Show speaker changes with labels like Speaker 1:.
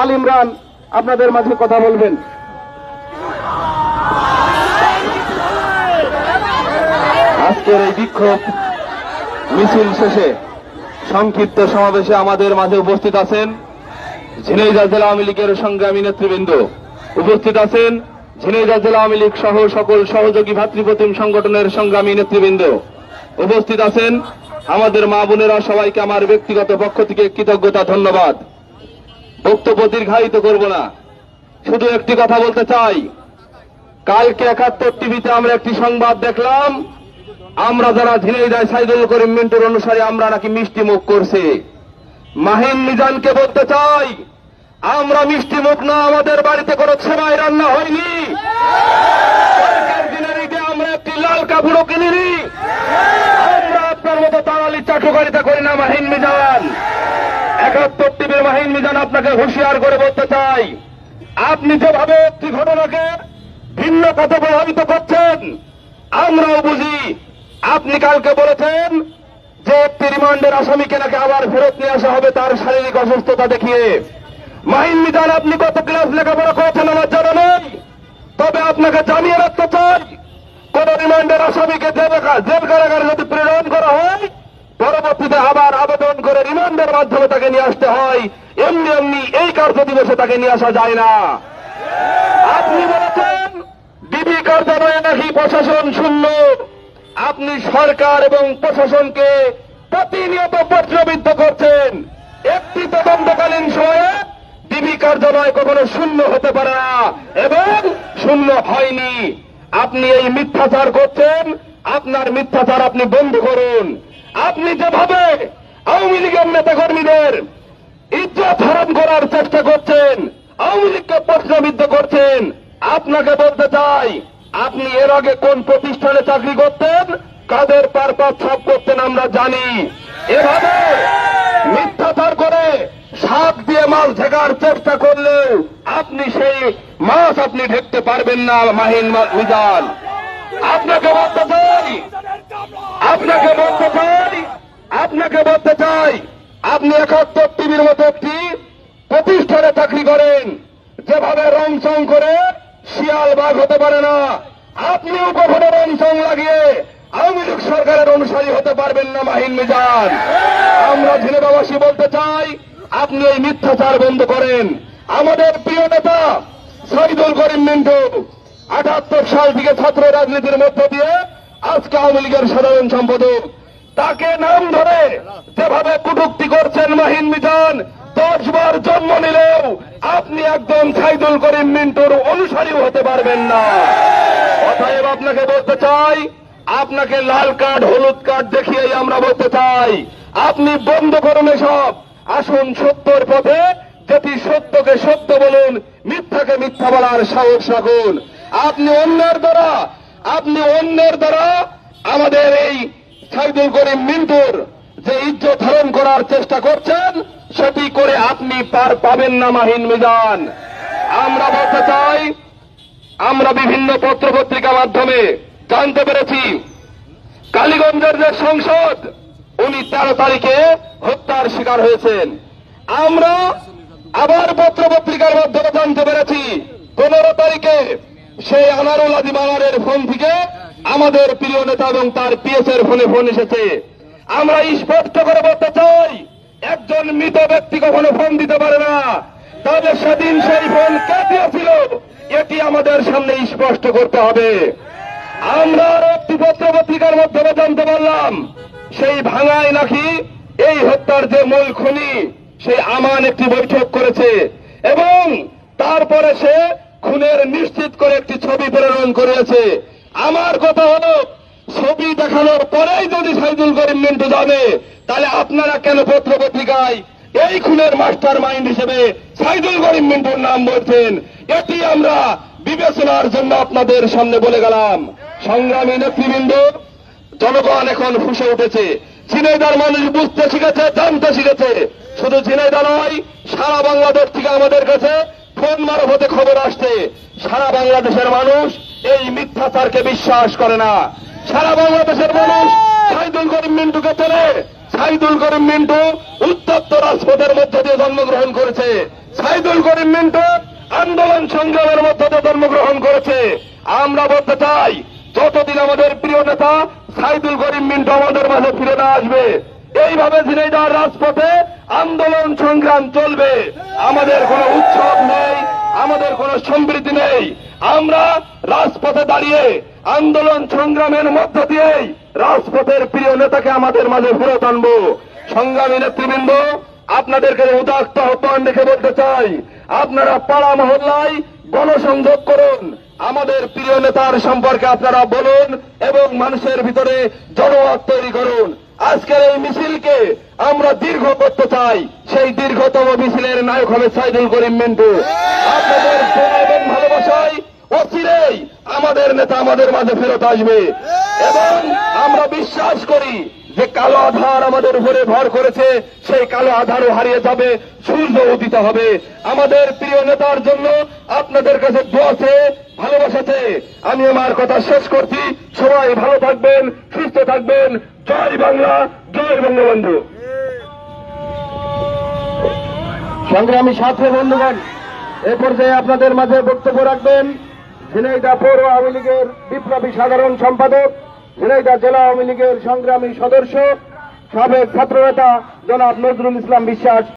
Speaker 1: আল ইমরান, আপনাদের মাঝে কথা বলবেন। আজকের এই বিক্ষোভ মিছিল শেষে সংক্ষিপ্ত সমাবেশে আমাদের মাঝে উপস্থিত আছেন ঝিনাইদহ জেলা আওয়ামী লীগের সংগ্রামী নেতৃবৃন্দ। উপস্থিত আছেন ঝিনাইদহ জেলা আওয়ামী লীগ সহ সকল সহযোগী ভাতৃপ্রতিম সংগঠনের সংগ্রামী নেতৃবৃন্দ। উপস্থিত আছেন আমাদের মা বোনেরা সবাইকে আমার ব্যক্তিগত পক্ষ থেকে কৃতজ্ঞতা, ধন্যবাদ। বক্তব্য দীর্ঘায়িত করব না। শুধু একটি কথা বলতে চাই। কালকে একাত্তর টিভিতে আমরা একটি সংবাদ দেখলাম। আমরা যারা ঝিনাইদায় সাইদুল করিম মিন্টুর অনুসারে, আমরা নাকি মিষ্টি মুখ করছি। মাহিন মিজানকে বলতে চাই, আমরা মিষ্টি মুখ না, আমাদের বাড়িতে কোনো সেবাই রান্না হয়নি। আমরা একটি লাল কাপড়ও কিনিনি। আমরা আপনার মতো দালালি চাটুকারিতা করি না মাহিন মিজান। একাত্তর টিভির মাহিন মিজান আপনাকে হুঁশিয়ার করে বলতে চাই। আপনি যেভাবে একটি ঘটনাকে ভিন্ন পথে প্রভাবিত করছেন, আমরাও বুঝি আপনি কালকে বলেছেন যে একটি রিমান্ডের আসামিকে নাকি আবার ফেরত নিয়ে আসা হবে তার শারীরিক অসুস্থতা দেখিয়ে। মাহিন মিজান, আপনি কত ক্লাস লেখাপড়া করেছেন আমার জানা নেই। তবে আপনাকে জানিয়ে রাখতে চাই, কোন রিমান্ডের আসামিকে জেল কারাগারে যদি প্রেরণ করা হয় পরবর্তীতে আবার আবেদন করে রিমান্ডের মাধ্যমে তাকে নিয়ে আসতে হয়, এমনি এমনি এই কার্য দিবসে তাকে নিয়ে আসা যায় না। আপনি বলেছেন ডিবি কার্যালয়ে নাকি প্রশাসন শূন্য? আপনি সরকার এবং প্রশাসনকে প্রতিনিয়ত পত্রবিদ্ধ করছেন। একটি তদন্তকালীন সময়ে ডিবি কার্যালয় কখনো শূন্য হতে পারে না এবং শূন্য হয়নি। আপনি এই মিথ্যাচার করছেন, আপনার মিথ্যাচার আপনি বন্ধ করুন। আপনি যেভাবে আওয়ামী লীগের নেতা কর্মীদের ইজ্জত হারাম করার চেষ্টা করছেন। আওয়ামী লীগকে প্রশ্নবিদ্ধ করছেন। আপনাকে বলতে চাই, আপনি এর আগে কোন প্রতিষ্ঠানে চাকরি করতেন? কাদের পারপাস ছাপ করতেন আমরা জানি। এভাবে মিথ্যাচার করে সাপ দিয়ে মাছ ঢেকার চেষ্টা করলেও আপনি সেই মাছ আপনি ঢেকতে পারবেন না, মাহিন মিজান। আপনাকে বলতে চাই, আপনাকে বলতে চাই আপনাকে বলতে চাই, আপনি একাত্তর টিভির মতো একটি প্রতিষ্ঠানে চাকরি করেন, যেভাবে রং চং করে শিয়াল বাঘ হতে পারে না। আপনিও কখনো রং চং লাগিয়ে আওয়ামী লীগ সরকারের অনুসারী হতে পারবেন না, মাহিন মিজান। আমরা ঝিনেবাবাসী বলতে চাই, আপনি এই মিথ্যাচার বন্ধ করেন। আমাদের প্রিয় নেতা শহীদুল করিম মিন্টু, আটাত্তর সাল থেকে ছাত্র রাজনীতির মধ্য দিয়ে আজকে আওয়ামী লীগের সাধারণ সম্পাদক তাকে নাম ধরে যেভাবে কটুক্তি করছেন মাহিন মিজান দশ বার জন্ম নিলেও আপনি একদম সাইদুল করিম মিন্টুর অনুসারী হতে পারবেন না। অতএব আপনাকে বলতে চাই, আপনাকে লাল কার্ড, হলুদ কার্ড দেখিয়েই আমরা বলতে চাই, আপনি বন্ধ করুন এসব। আসুন সত্যর পথে, যেটি সত্যকে সত্য বলুন, মিথ্যাকে মিথ্যা বলার সাহস রাখুন। আপনি অন্যের দ্বারা, আপনি অন্যের দ্বারা আমাদের এই সাইদুল করিম মিন্টুর যে ইজ্জত ধারণ করার চেষ্টা করছেন, সেটি করে আপনি পার পাবেন না মাহিন মিজান। আমরা বলতে চাই, আমরা বিভিন্ন পত্র পত্রিকার মাধ্যমে জানতে পেরেছি, কালীগঞ্জের যে সংসদ, উনি তেরো তারিখে হত্যার শিকার হয়েছেন। আমরা আবার পত্র পত্রিকার মাধ্যমে জানতে পেরেছি, পনেরো তারিখে সেই আনারুল আজিম আনারের ফোন থেকে আমাদের প্রিয় নেতা এবং তার পিএস এর ফোনে ফোন এসেছে। আমরা স্পষ্ট করে বলতে চাই, একজন মৃত ব্যক্তি কখনো ফোন দিতে পারে না। তবে সেদিন সেই ফোন কে দিয়েছিল, এটি আমাদের সামনে স্পষ্ট করতে হবে। আমরা একটি পত্র পত্রিকার মাধ্যমে জানতে পারলাম, সেই ভাঙায় নাকি এই হত্যার যে মূল খুনি সেই আমান একটি বৈঠক করেছে এবং তারপরে সে খুনের নিশ্চিত করে একটি ছবি প্রেরণ করেছে আমার কথা হলো, ছবি দেখানোর পরেই যদি সাইদুল করিম মিন্টু যাবে তাহলে আপনারা কেন পত্র পত্রিকায় এই খুনের মাস্টার মাইন্ড হিসেবে সাইদুল করিম মিন্টুর নাম বলছেন? এটি আমরা বিবেচনার জন্য আপনাদের সামনে বলে গেলাম। সংগ্রামী নেতৃবৃন্দ, জনগণ এখন ফুসে উঠেছে। ঝিনাইদার মানুষ বুঝতে শিখেছে, জানতে শিখেছে। শুধু ঝিনাইদা নয়, সারা বাংলাদেশ থেকে আমাদের কাছে ফোন মারফতে খবর আসছে। সারা বাংলাদেশের মানুষ এই মিথ্যাচারকে বিশ্বাস করে না। সারা বাংলাদেশের মানুষ সাইদুল করিম মিন্টুকে চেনে। সাইদুল করিম মিন্টু উত্তপ্ত রাজপথের মধ্যে দিয়ে জন্মগ্রহণ করেছে। সাইদুল করিম মিন্টু আন্দোলন সংগ্রামের মধ্যে দিয়ে জন্মগ্রহণ করেছে। আমরা বলতে চাই, যতদিন আমাদের প্রিয় নেতা সাইদুল করিম মিন্টু আমাদের মাঝে ফিরে না আসবে, এইভাবে ঝিনাইদার রাজপথে আন্দোলন সংগ্রাম চলবে। আমাদের কোনো উৎসব নেই আমাদের কোনো সম্প্রীতি নেই। আমরা রাজপথে দাঁড়িয়ে আন্দোলন সংগ্রামের মধ্য দিয়েই রাজপথের প্রিয় নেতাকে আমাদের মাঝে ফেরত আনব। সংগ্রামী নেতৃবৃন্দ, আপনাদেরকে উদাত্ত আহ্বান রেখে বলতে চাই, আপনারা পাড়া মহল্লায় গণসংযোগ করুন। আমাদের প্রিয় নেতার সম্পর্কে আপনারা বলুন এবং মানুষের ভিতরে জনমত তৈরি করুন। আজকের এই মিছিলকে আমরা দীর্ঘ করতে চাই। সেই দীর্ঘতম মিছিলের নায়ক হবে সাইদুল করিম মিন্টু। আপনাদের এবং ভালোবাসায় অচিরেই আমাদের নেতা আমাদের মাঝে ফেরত আসবে। এবং আমরা বিশ্বাস করি যে কালো আধার আমাদের উপরে ভর করেছে, সেই কালো আধারও হারিয়ে যাবে, সূর্য উদিত হবে। আমাদের প্রিয় নেতার জন্য আপনাদের কাছে দোয়াছে ভালোবাসাতে আমি আমার কথা শেষ করছি। সবাই ভালো থাকবেন, সুস্থ থাকবেন। জয় বাংলা, জয় বঙ্গবন্ধু। সংগ্রামী ছাত্র বন্ধুগণ, এ পর্যায়ে আপনাদের মাঝে বক্তব্য রাখবেন ঝিনাইদা পৌর আওয়ামী লীগের বিপ্লবী সাধারণ সম্পাদক ঝিনাইদা জেলা আওয়ামী লীগের সংগ্রামী সদস্য, সাবেক ছাত্রনেতা জনাব নজরুল ইসলাম বিশ্বাস।